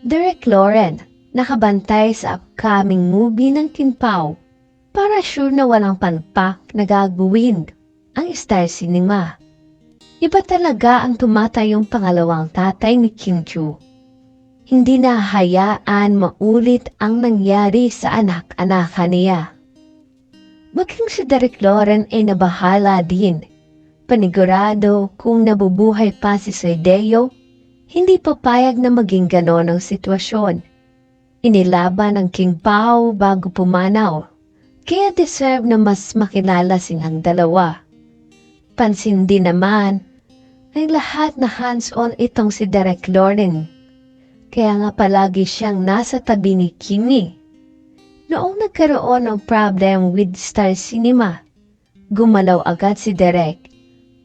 Derek Loren, nakabantay sa upcoming movie ng Kinpao para sure na walang palpak na gagawin ang Star Cinema. Iba talaga ang tumatayong pangalawang tatay ni Kim Chu. Hindi na hayaan maulit ang nangyari sa anak-anak niya. Maging si Derek Loren ay nabahala din. Panigurado kung nabubuhay pa si Sardeo, hindi papayag na maging ganon ang sitwasyon. Inilaban ng King Pao bago pumanaw, kaya deserve na mas makilala silang dalawa. Pansin din naman ay lahat na hands-on itong si Derek Loren. Kaya nga palagi siyang nasa tabi ni Kimi. Noong nagkaroon ng problem with Star Cinema, gumalaw agad si Derek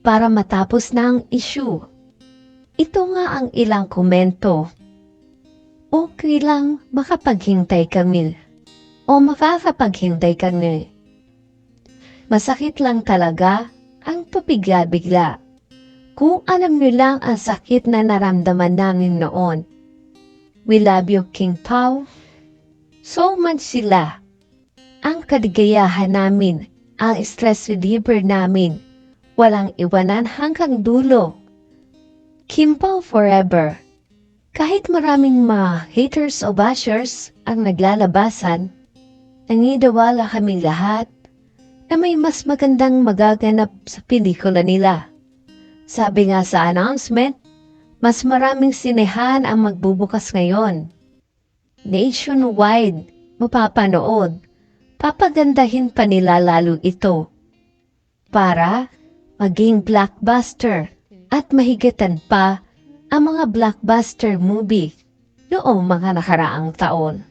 para matapos na ang issue. Ito nga ang ilang komento. Okay lang makapaghintay kami. O makakapaghintay kami. Masakit lang talaga ang pabigla-bigla. Kung alam niyo lang ang sakit na naramdaman namin noon. We love you, King Pao. So much sila. Ang kaligayahan namin, ang stress reliever namin, walang iwanan hanggang dulo. Kim Pao forever. Kahit maraming mga haters o bashers ang naglalabasan, nangidiwala kaming lahat na may mas magandang magaganap sa pelikula nila. Sabi nga sa announcement, mas maraming sinehan ang magbubukas ngayon. Nationwide, mapapanood. Papagandahin pa nila lalo ito. Para maging blockbuster at mahigitan pa ang mga blockbuster movie noong mga nakaraang taon.